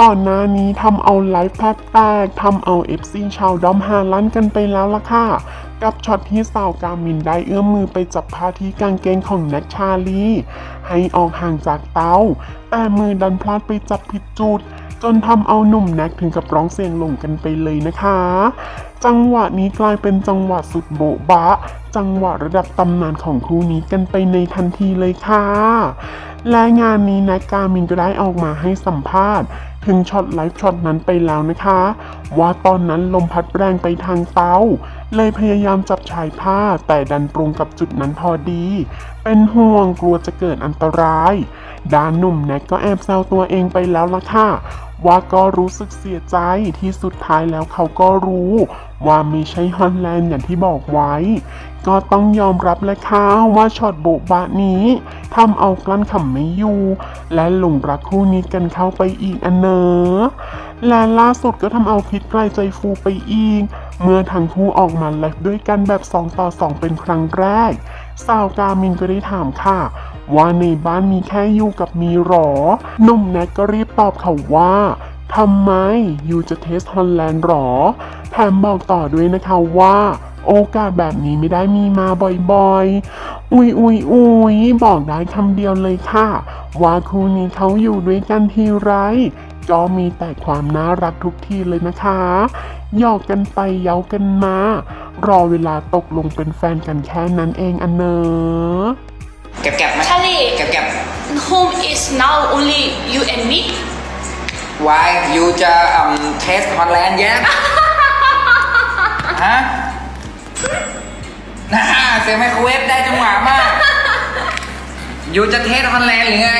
ก่อนหน้านี้ทำเอาไลฟ์แทบแตกทำเอาเอฟซีชาวดอมฮาลั่นกันไปแล้วล่ะค่ะ กับช็อตที่สาวกามินได้เอื้อมมือไปจับผ้าที่กางเกงของแน็กชาลี ให้ออกห่างจากเตา แต่มือดันพลาดไปจับผิดจุด จนทำเอาหนุ่มแน็กถึงกับร้องเสียงหลงกันไปเลยนะคะ จังหวะนี้กลายเป็นจังหวะสุดโบ๊ะบะ จังหวะระดับตำนานของคู่นี้กันไปในทันทีเลยค่ะ และงานนี้แน็กกามินก็ได้ออกมาให้สัมภาษณ์ถึงช็อตไลฟ์ช็อตนั้นไปแล้วนะคะ ว่าตอนนั้นลมพัดแรงไปทางเตาเลยพยายามจับชายผ้าแต่ดันตรงกับจุดนั้นพอดี เป็นห่วงกลัวจะเกิดอันตราย ด้านหนุ่มแน็กก็แอบแซวตัวเองไปแล้วล่ะค่ะ ว่าก็รู้สึกเสียใจที่สุดท้ายแล้วเขาก็รู้ ว่าไม่ใช่ฮอลแลนด์อย่างที่บอกไว้ ก็ต้องยอมรับเลยค่ะว่าช็อตโบบะนี้ทำเอากลั้นขำไม่อยู่ และหลงรักคู่นี้กันเข้าไปอีกอันเนอและล่าสุดก็ทำเอาพิษใกล้ใจฟูไปอีก เมื่อทั้งคู่ออกมาไลฟ์ด้วยกันแบบ 2 ต่อ 2 เป็นครั้งแรก สาวกามินก็ได้ถามค่ะ ว่าในบ้านมีแค่ยูกับมีหรอ หนุ่มแน็กก็รีบตอบเขาว่าทำไมยูจะเทสฮอลแลนด์หรอ แถมบอกต่อด้วยนะคะว่า โอกาสแบบนี้ไม่ได้มีมาบ่อยๆ อุ๊ยอุยอุยบอกได้คำเดียวเลยค่ะ ว่าคู่นี้เขาอยู่ด้วยกันทีไร ก็มีแต่ความน่ารักทุกทีเลยนะคะหยอกกันไปเย้ากันมา รอเวลาตกลงเป็นแฟนกันแค่นั้นเองอันเนอะเก็บเก็บไหม Charlie เก็บเก็บ home is now only you and me why you จะอืมเทสฮอลแลนด์ยังฮะน่าเสียงไมโครเวฟได้จังหวะมากยูจะเทสฮอลแลนด์หรือไง